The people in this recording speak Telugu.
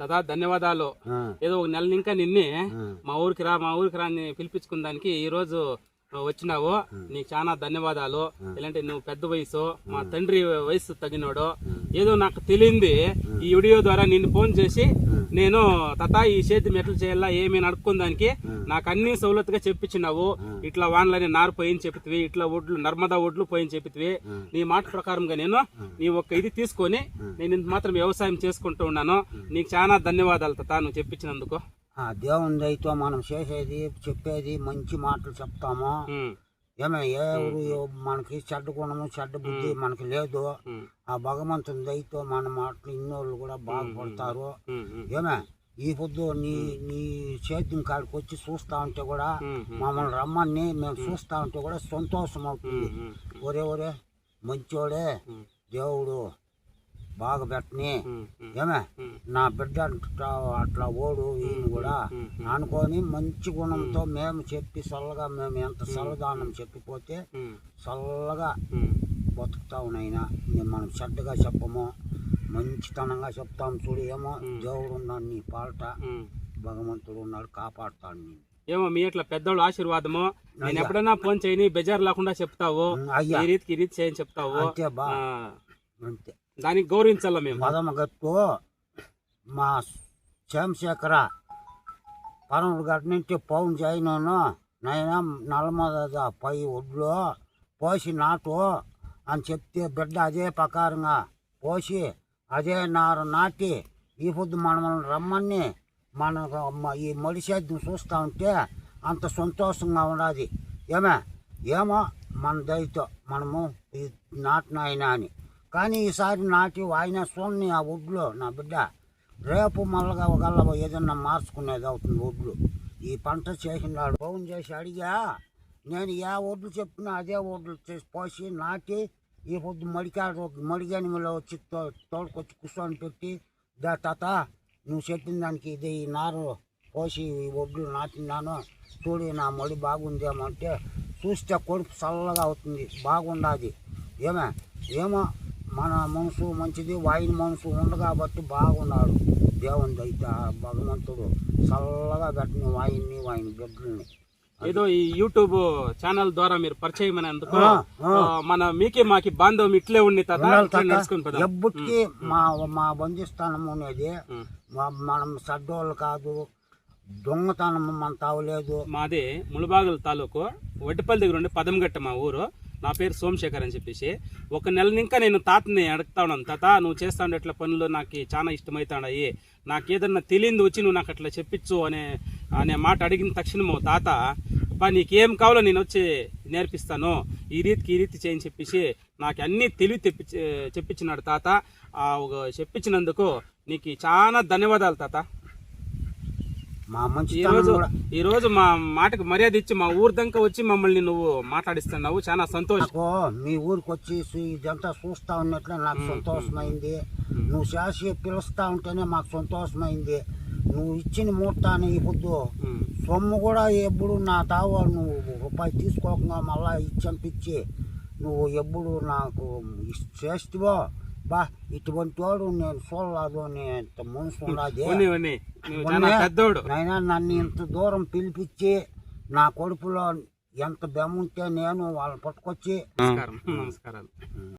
తదా ధన్యవాదాలు. ఏదో ఒక నెల ఇంకా నిన్నే. మా ఊరికి రా మా ఊరికి రా అని పిలిపించుకున్న దానికి ఈ రోజు వచ్చినావు నీకు చాలా ధన్యవాదాలు. ఇలాంటి నువ్వు పెద్ద వయసు మా తండ్రి వయసు తగినోడు ఏదో నాకు తెలియంది ఈ వీడియో ద్వారా నిన్ను ఫోన్ చేసి నేను తత ఈ సేద్యం ఎట్లా చేయాలా? ఏమి నడుపుకుందానికి నాకు అన్ని సౌలతుగా చెప్పించినావు. ఇట్లా వాన్లని నారు పోయిని చెప్పితివి ఇట్లా ఒడ్లు నర్మదా ఒడ్లు పోయిని చెప్పితివి. నీ మాట ప్రకారంగా నేను నీ ఒక్క ఇది తీసుకొని నేను ఇంత మాత్రం వ్యవసాయం చేసుకుంటూ ఉన్నాను. నీకు చాలా ధన్యవాదాలు తత నువ్వు చెప్పించినందుకు. దేవుని దయతో మనం చేసేది చెప్పేది మంచి మాటలు చెప్తాము. ఏమే ఎవరు ఎవ- మనకి చెడ్డ గుణము చెడ్డ బుద్ధి మనకి లేదు. ఆ భగవంతుని దయతో మన మాటలు ఇన్నోళ్ళు కూడా బాగుపడతారు ఏమే ఈ పొద్దు నీ నీ సేద్యం కాడికి వచ్చి చూస్తా ఉంటే కూడా మమ్మల్ని రమ్మని మేము చూస్తా ఉంటే కూడా సంతోషం అవుతుంది ఒరే ఒరే మంచోడే దేవుడు బాగా పెట్టని ఏమే. నా బిడ్డ అట్లా అట్లా ఓడు ఈయన కూడా అనుకొని మంచి గుణంతో మేము చెప్పి చల్లగా మేము ఎంత చల్లదానం చెప్పిపోతే చల్లగా బతుకుతావు నైనా మేము మనం చెడ్డగా చెప్పము మంచితనంగా చెప్తాం చూడు ఏమో. దేవుడు ఉన్నాడు నీ పాలట. భగవంతుడు ఉన్నాడు కాపాడుతాడు నేను ఏమో మీ ఇట్లా పెద్దోళ్ళు ఆశీర్వాదము నేను ఎప్పుడైనా ఫోన్ చేయని బెజార్ లేకుండా చెప్తావు? ఈ రీతికి ఈ రీతి చేయని చెప్తావు? అంతే. దానికి గౌరవించాల మేము? మదమగట్టు మా సోమశేఖర పనులు గట్ట నుంచి పౌన్ చేయను నైనా నల్లమద పై ఒడ్లు పోసి నాటు అని చెప్తే బిడ్డ అదే ప్రకారంగా పోసి అదే నారు నాటి ఈ పొద్దు మనం రమ్మని మన ఈ మడి సేద్యం చూస్తూ ఉంటే అంత సంతోషంగా ఉన్నది ఏమే? ఏమో మన దయతో మనము ఈ నాటిన అని కానీ ఈసారి నాటి ఆయన చూడండి ఆ ఒడ్లు నా బిడ్డ రేపు మళ్ళగా ఒకళ్ళ ఏదన్నా మార్చుకునేది అవుతుంది ఒడ్లు ఈ పంట చేసినాడు ఫోన్ చేసి అడిగా నేను ఏ ఒడ్లు చెప్పినా అదే ఒడ్లు చేసి పోసి నాటి ఈ పొద్దు మడికాడు మడిగనిమిలో వచ్చి తో తోడుకొచ్చి కూర్చొని పెట్టి దా తాత నువ్వు చెప్పిన దానికి ఇది ఈ నారు పోసి ఈ ఒడ్లు నాటినాను చూడు నా మడి బాగుందేమో అంటే చూస్తే కొడుకు చల్లగా అవుతుంది బాగుండాది. ఏమే ఏమో మన మనసు మంచిది వాయిన మనసు ఉంది కాబట్టి బాగున్నాడు. దేవుని దయత భగవంతుడు చల్లగా పెట్టిన వాయిని వాయిన బిడ్డల్ని. ఏదో ఈ యూట్యూబ్ ఛానల్ ద్వారా మీరు పరిచయం అయినందుకు. ఆ, మన మీకి మాకి బాంధవం ఇట్లే ఉండి. ఎప్పటికీ మా మా బంధిస్థానం అనేది మనం సడ్డోళ్ళు కాదు దొంగతనం మన తావలేదు మాది ముళబాగుల తాలూకు వడ్డిపల్లి దగ్గర ఉండి పదంగట్ట మా ఊరు. నా పేరు సోమశేఖర్ అని చెప్పేసి. ఒక నెల ఇంకా నేను తాతని అడుగుతా ఉన్నాను. తాత నువ్వు చేస్తా ఉండే ఇట్లా పనులు నాకు చాలా ఇష్టమవుతాడాయి నాకు ఏదన్నా తెలియంది వచ్చి నువ్వు నాకు అట్లా చెప్పించు అనే అనే మాట అడిగిన తక్షణము తాత అబ్బా నీకేం కావాలో నేను వచ్చి నేర్పిస్తాను. ఈ రీతికి ఈ రీతి చేయని చెప్పేసి నాకు అన్నీ తెలివి తెప్పించి చెప్పించినాడు తాత. ఆ ఒక చెప్పించినందుకు నీకు చాలా ధన్యవాదాలు తాత. మా కూడా. ఈ రోజు మా మాటకు మర్యాద ఇచ్చి మా ఊరు దంకా వచ్చి మమ్మల్ని నువ్వు మాట్లాడిస్తున్నావు. చాలా సంతోషం. మీ ఊరికి వచ్చి ఇదంతా చూస్తా ఉన్నట్లే నాకు సంతోషమైంది. నువ్వు చేసి పిలుస్తా ఉంటేనే మాకు సంతోషమైంది. నువ్వు ఇచ్చిన ముహూర్తాన్ని ఉమ్, సొమ్ము కూడా ఎప్పుడు నా తావ నువ్వు రూపాయి తీసుకోకుండా మళ్ళా ఇచ్చంపిచ్చి నువ్వు ఎప్పుడు నాకు చేస్తావో బా ఇటువంటి వాడు నేను చూడలేదు ఎంత మనసు ఉన్నది పెద్దోడు. నైనా నన్ను ఇంత దూరం పిలిపించి నా కొడుకులో ఎంత బెమ్ముంటే నేను వాళ్ళని పట్టుకొచ్చి నమస్కారం నమస్కారాలు.